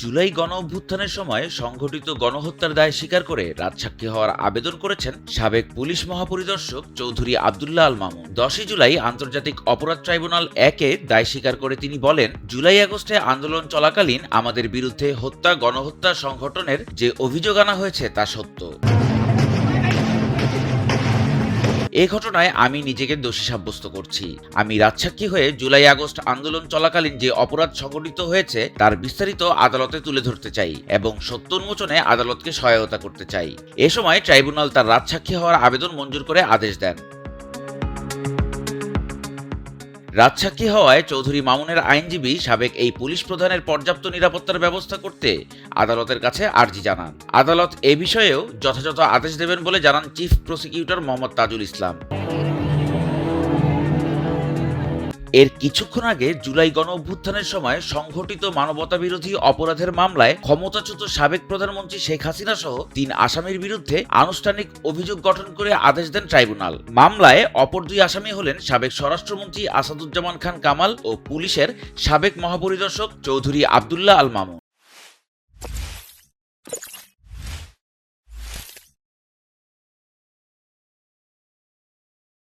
জুলাই গণ অভ্যুত্থানের সময় সংঘটিত গণহত্যার দায় স্বীকার করে রাজসাক্ষী হওয়ার আবেদন করেছেন সাবেক পুলিশ মহাপরিদর্শক চৌধুরী আবদুল্লাহ আল মামুন। দশই জুলাই আন্তর্জাতিক অপরাধ ট্রাইব্যুনাল একে দায় স্বীকার করে তিনি বলেন, জুলাই আগস্টে আন্দোলন চলাকালীন আমাদের বিরুদ্ধে হত্যা গণহত্যা সংগঠনের যে অভিযোগ আনা হয়েছে তা সত্য। এ ঘটনায় আমি নিজেকে দোষী সাব্যস্ত করছি। আমি রাজসাক্ষী হয়ে জুলাই আগস্ট আন্দোলন চলাকালীন যে অপরাধ সংঘটিত হয়েছে, তার বিস্তারিত আদালতে তুলে ধরতে চাই এবং সত্য উন্মোচনে আদালতকে সহায়তা করতে চাই। এ সময় ট্রাইব্যুনাল তার রাজসাক্ষী হওয়ার আবেদন মঞ্জুর করে আদেশ দেন। রাজসাক্ষী হওয়ায় চৌধুরী মামুনের আইনজীবী সাবেক এই পুলিশ প্রধানের পর্যাপ্ত নিরাপত্তার ব্যবস্থা করতে আদালতের কাছে আর্জি জানান। আদালত এ বিষয়েও যথাযথ আদেশ দেবেন বলে জানান চিফ প্রসিকিউটর মোহাম্মদ তাজুল ইসলাম। এর কিছুক্ষণ আগে জুলাই গণ অভ্যুত্থানের সময় সংঘটিত মানবতা বিরোধী অপরাধের মামলায় ক্ষমতাচ্যুত সাবেক প্রধানমন্ত্রী শেখ হাসিনা সহ তিন আসামির বিরুদ্ধে আনুষ্ঠানিক অভিযোগ গঠন করে আদেশ দেন ট্রাইব্যুনাল। মামলায় অপর দুই আসামি হলেন সাবেক স্বরাষ্ট্রমন্ত্রী আসাদুজ্জামান খান কামাল ও পুলিশের সাবেক মহাপরিদর্শক চৌধুরী আবদুল্লাহ আল মামুন।